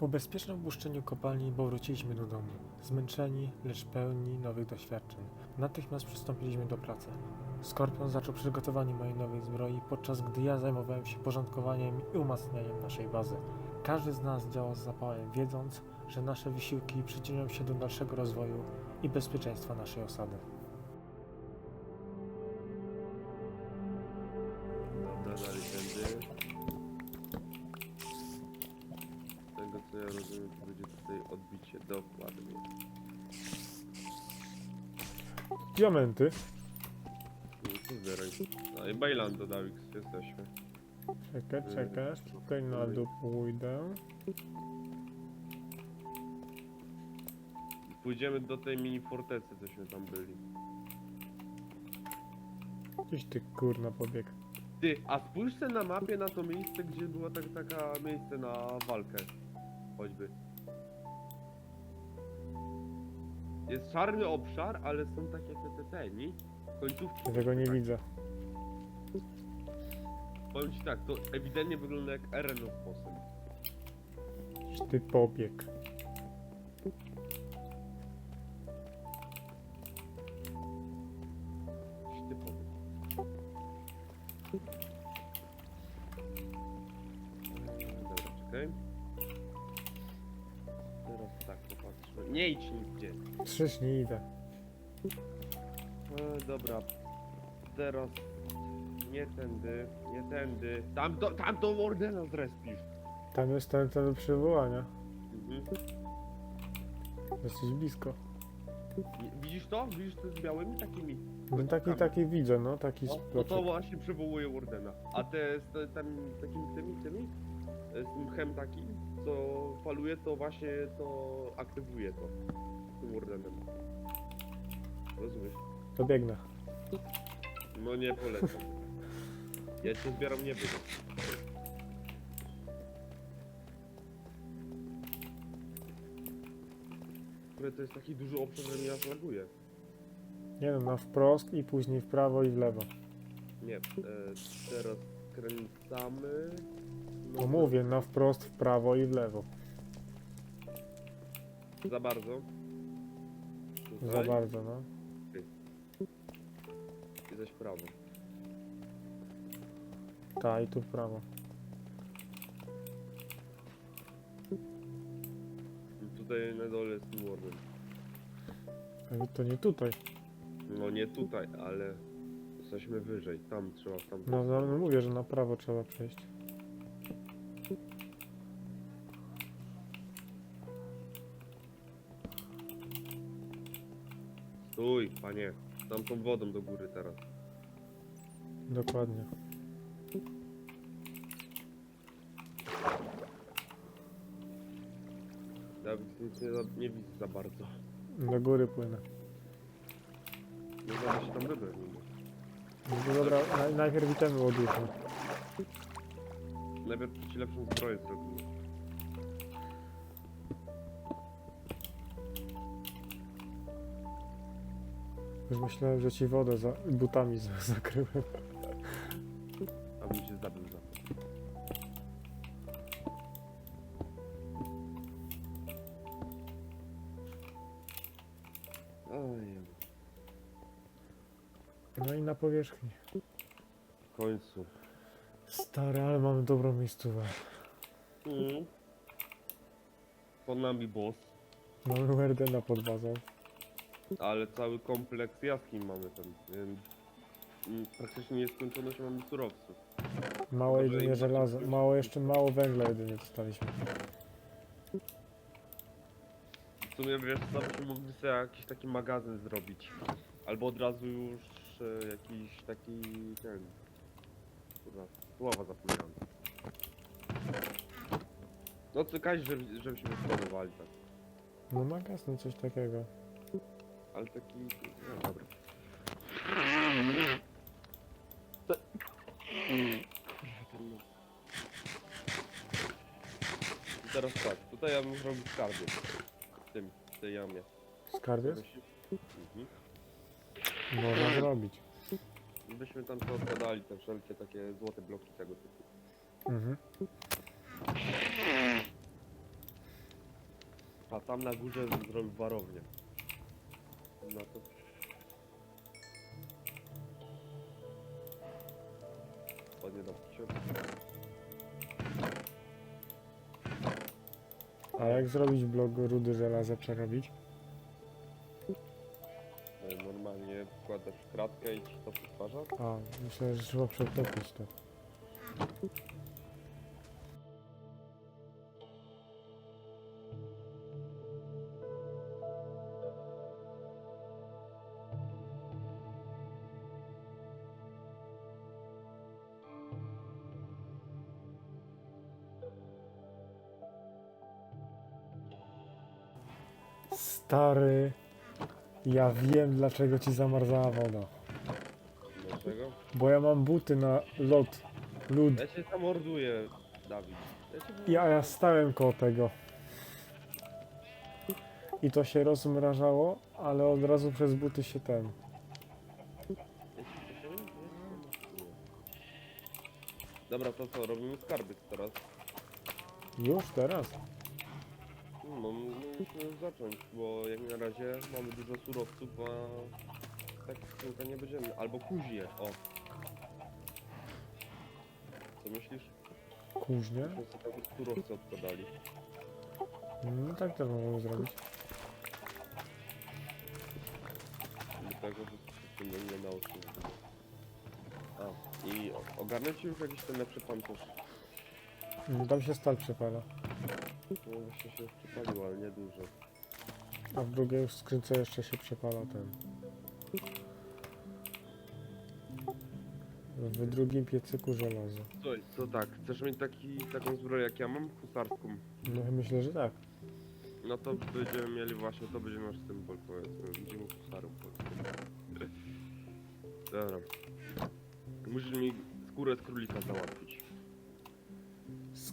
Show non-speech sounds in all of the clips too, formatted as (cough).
Po bezpiecznym opuszczeniu kopalni powróciliśmy do domu, zmęczeni, lecz pełni nowych doświadczeń. Natychmiast przystąpiliśmy do pracy. Skorpion zaczął przygotowanie mojej nowej zbroi, podczas gdy ja zajmowałem się porządkowaniem i umacnianiem naszej bazy. Każdy z nas działał z zapałem, wiedząc, że nasze wysiłki przyczynią się do dalszego rozwoju i bezpieczeństwa naszej osady. Diamenty. No. No i Bajlando, Dawix, jesteśmy. Czekaj, czekaj, tutaj na dół pójdę. Pójdziemy do tej mini fortecy, cośmy tam byli. Gdzieś ty kurna pobieg. Ty, a spójrz se na mapie na to miejsce, gdzie było tak, taka miejsce na walkę. Choćby. Jest czarny obszar, ale są takie te, te, te, nie? Końcówki. Ja tego nie tak. widzę. Powiem ci tak, to ewidentnie wygląda jak Eren of Possum. Gdzieś ty pobieg. Typowy. Eee, Dobra, czekaj. Teraz tak, popatrzmy. Nie idź nigdzie. Krzyż nie idę. E, dobra. Teraz nie tędy, nie tędy. Tam to, tam to Ordena zrespisz. Tam jest ten cel przywołania. Mhm. Dosyć blisko. Widzisz to? Widzisz to z białymi takimi? No taki, taki widzę, no taki No, no sploczek. to właśnie przywołuje Wardena. A te z te, tam takimi tymi, tymi? e, Z tym mchem takim, co faluje, to właśnie to aktywuje to. Tym Wardenem. Rozumiesz? To biegnę. No nie polecam. Ja cię zbieram nie będę. Które to jest taki duży obszar, że mnie aż laguje. Nie no, na wprost i później w prawo i w lewo. Nie, e, teraz skręcamy. No mówię, na wprost, w prawo i w lewo. Za bardzo. Za Tutaj bardzo, no. I zaś w prawo. Ta i tu w prawo. I tutaj na dole jest Warden. Ale To nie tutaj. No nie tutaj, ale jesteśmy wyżej. Tam trzeba, tam. No, no, no mówię, że na prawo trzeba przejść. Stój, panie. Tam tą wodą do góry teraz. Dokładnie. Dawid nic nie, za, nie widzę za bardzo. Do góry płynę. Nie da się tam wybrać nigdy. No to dobra, naj, najpierw itemy odłóżmy. Najpierw ci lepszą zbroję zrobimy. Już myślałem, że ci wodę za butami za, zakryłem. Mi się zdabył za to. Oj, No i na powierzchni. w końcu. Stary, ale mamy dobrą miejscówę. Mm. Pod nami boss, Mamy Werdena pod bazą. Ale cały kompleks jaskiń mamy tam, więc mm, praktycznie nieskończoność mamy surowców. Mało Może jedynie i- żelaza. Mało jeszcze mało węgla jedynie dostaliśmy. W sumie wiesz co, byśmy mogli sobie jakiś taki magazyn zrobić. Albo od razu już e, jakiś taki ten... Kurwa, słowa zapomniałem. No co kaś, żeby, żebyśmy spróbowali tak. No magazyn, coś takiego. Ale taki... No dobra. I teraz tak, tutaj ja bym zrobił skarby. W tym, w tej jamie. Skarbiec? Mhm. Można zrobić. Byśmy tam to odkładali, te wszelkie takie złote bloki tego typu. Mhm. A tam na górze zrobił warownię. No to... Na picie. A jak zrobić blok rudy żelaza przerobić? E, Normalnie wkładasz kratkę i ci to przetwarza. A, myślę, że trzeba przetopić to. Stary, ja wiem dlaczego ci zamarzała woda. Dlaczego? Bo ja mam buty na lot, lód. Ja cię zamorduję, Dawid. Ja Ja, ja stałem koło tego. I to się rozmrażało, ale od razu przez buty się ten. Się Dobra, to co, robimy skarby teraz? Już teraz? No, musimy zacząć, bo jak na razie mamy dużo surowców, a tak skrzynka nie będziemy. Albo kuźnie, o. Co myślisz? Kuźnie? Myśmy sobie surowce odkładali. No tak też możemy zrobić. Do tego, się nie na oczy. A, i ogarnę ci już jakiś ten lepszy pancerz. No, tam się stal przepala. No właśnie się już przypalił, ale nie dużo. A w drugiej skrzynce jeszcze się przepala ten. W drugim piecyku żelazo. Słuchaj, to tak, chcesz mieć taki, taką zbroję jak ja mam, husarską? No myślę, że tak. No to będziemy mieli właśnie, to będzie nasz symbol powiedzmy, będziemy husarów powiedzmy. Dobra. Musisz mi skórę z królika załatwić.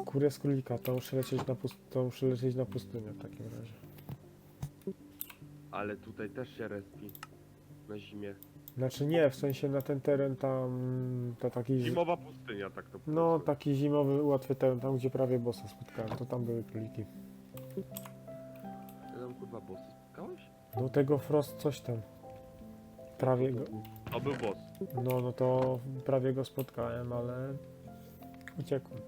Skórę z królika, to muszę lecieć na, pust- to muszę lecieć na pustynię w takim razie. Ale tutaj też się respi. Na zimie. Znaczy nie, w sensie na ten teren tam, to taki... zi- Zimowa pustynia, tak to No, powiedzmy. taki zimowy, łatwy teren, tam gdzie prawie bossa spotkałem, to tam były króliki. Ty tam kurwa bossy spotkałeś? Do tego Frost coś tam. Prawie go, To był boss. no, no to prawie go spotkałem, ale uciekłem.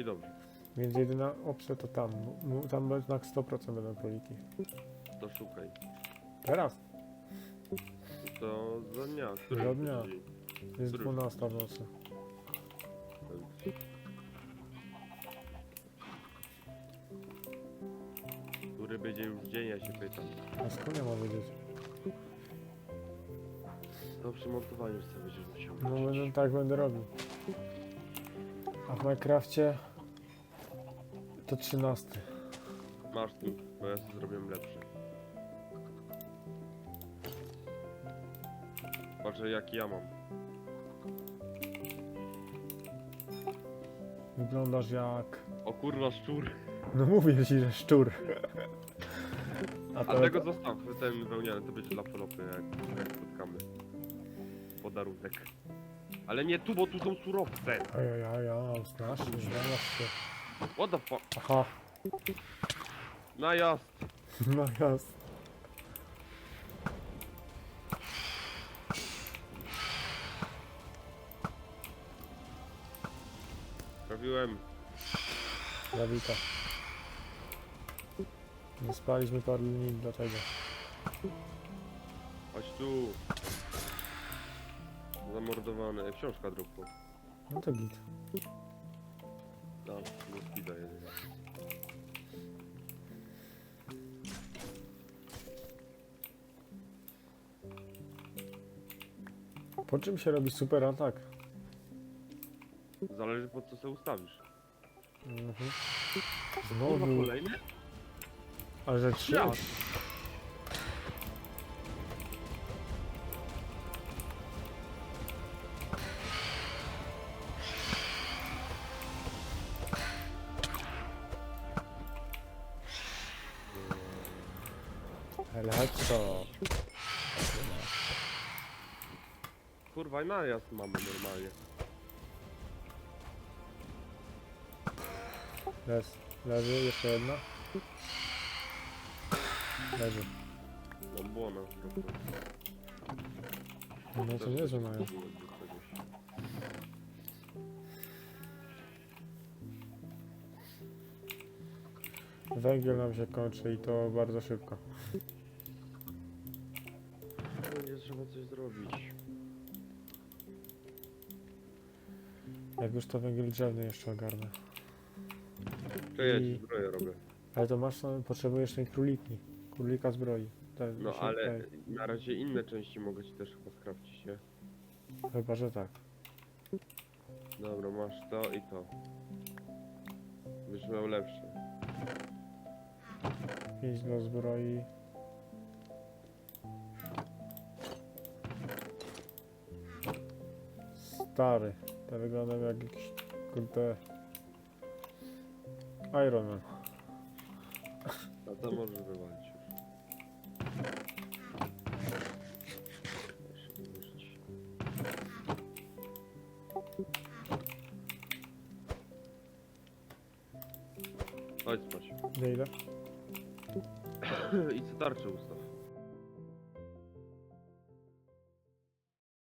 I dobrze. Więc jedyna opcja to tam, M- tam jednak 100% będą króliki. To szukaj. Teraz, To za dnia. który Za dnia. jest Który? 12 w nocy. Który będzie już dzień, ja się pytam. A skąd ja mam wiedzieć? To przy montowaniu sobie będziesz musiał No będę, tak będę robił. A w Minecrafcie to 13. Masz tu, bo ja sobie zrobię lepszy. Patrzę jaki ja mam. Wyglądasz jak... O kurwa szczur. No mówię ci, że szczur. A A to tego zostaw, ten wełniany to będzie dla Felopy, jak, jak spotkamy. Podarunek. Ale nie tu, bo tu są surowce. Ajajaj, strasznie, znalazł się. What the fuck? Aha, Najazd. (laughs) no jasne. Robiłem. Zawita. Nie spaliśmy paru linii dlatego. Chodź tu. Zamordowany. Książka dropła. No to git. Po czym się robi super atak? Zależy po co sobie ustawisz. Mhm. Kurwa, Znowu, kolejny? ale że trzy? Ja. Ale co? Kurwa, najazd mamy normalnie. Leży, jeszcze jedna. Leży. No błona. No to niezłe mają. Węgiel nam się kończy i to bardzo szybko. Będzie trzeba coś zrobić. Jak już to węgiel drzewny jeszcze ogarnę. To ja I- ci zbroję robię. Ale to masz, no, potrzebujesz tej króliki. Królika zbroi. Te, No się- ale na razie inne części mogę ci też chyba skrawcić, nie? Chyba, że tak. Dobra, masz to i to. Byś miał lepsze. Pięć do zbroi. Stary. To wyglądam jak jakiś kurde... Iron Man. A to możesz wywalić już. Chodź spać. Nie ile? I co tarczę ustaw.